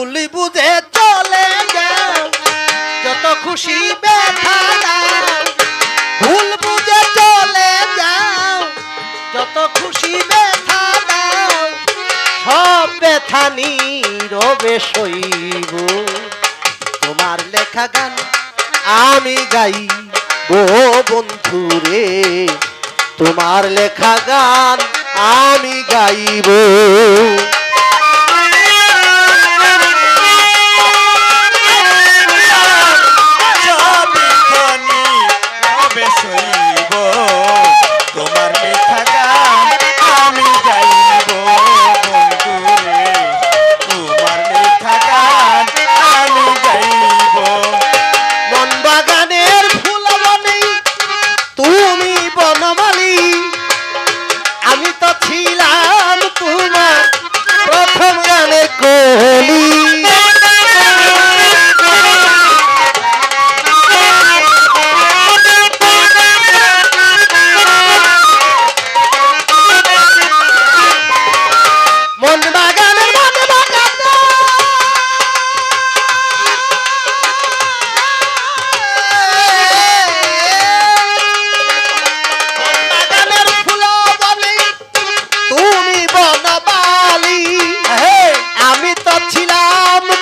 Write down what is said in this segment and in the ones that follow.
ভুল বুঝে চলে যাও। যত খুশি ব্যথা ভুল বুঝে চলে যাও। যত খুশি ব্যথা দাও। সব ব্যথা নীরবে সইব। তোমার লেখা গান আমি গাই ও বন্ধু রে তোমার লেখা গান আমি গাইব।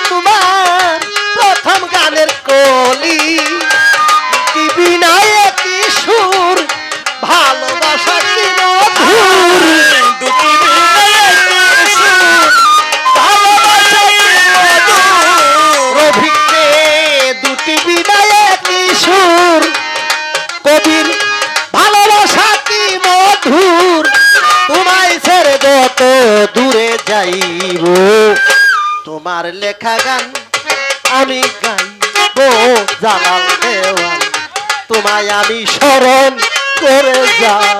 তোমার কি সুর, ভালোবাসা কি দুটি বিদায় কি সুর কবির ভালোবাসা কি মধুর তোমায় দূরে যাইব তোমার লেখা গান আমি গাইব জালাল দেওয়ান। তোমায় আমি স্মরণ করে যাব।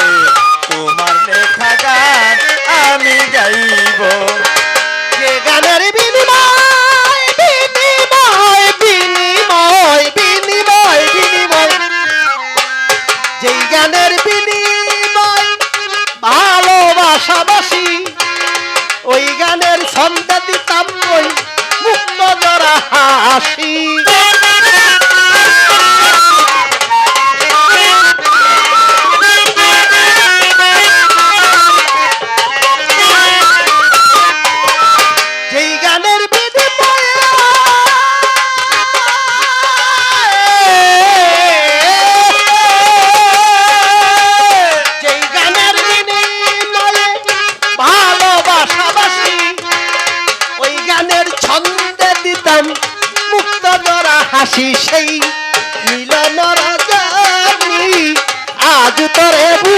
বিনিময় ভালোবাসাবাসি ওই গানের ছন্দে দিতাম মুক্ত জরা হাসি।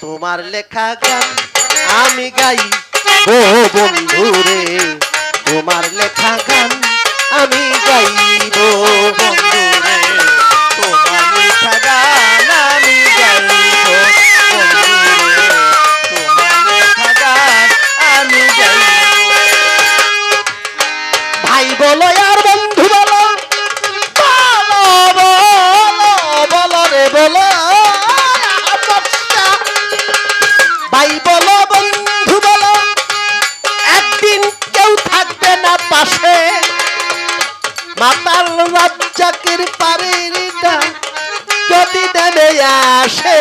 তোমার লেখা গান আমি গাই। ও বন্ধু রে, তোমার লেখা গান আমি গাইব। বন্ধুরে তোমার লেখা গান আসে।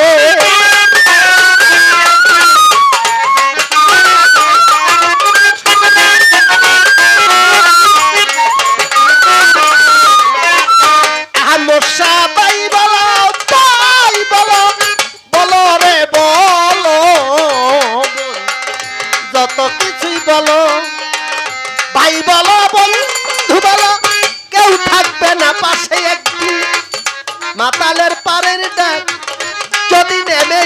পারের ডাক যদি নেমে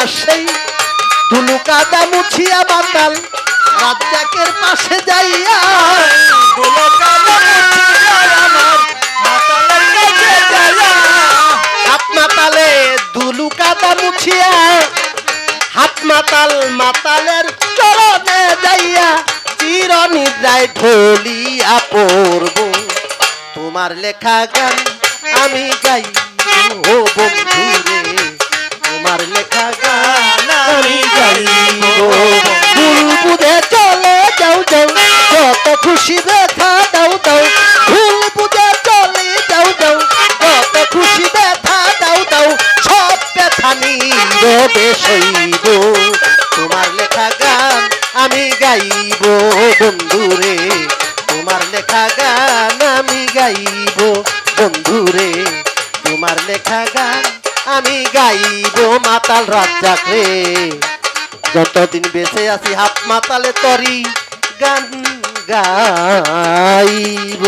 আসে ধুলু কাদা মুছিয়া মাতাল রাজ্জাকের পাশে যাইয়া মাতালে মাতালের চরণে যাইয়া চির নিদ্রায় ঢলিয়া পড়ব। তোমার লেখা গান আমি গাই ও বন্ধু রে তোমার লেখা গান আমি গাইব ভুল বুঝে চলে যাও যাও। যত খুশি ব্যথা দাও দাও। ভুল বুঝে চলে যাও যাও। কত খুশি ব্যথা দাও দাও। সব ব্যথা নীরবে সইব তোমার লেখা গান আমি গাইব মাতাল রাজ্জাক রে যতদিন বেঁচে আছি হাত মাতালে তরি গান গাইব।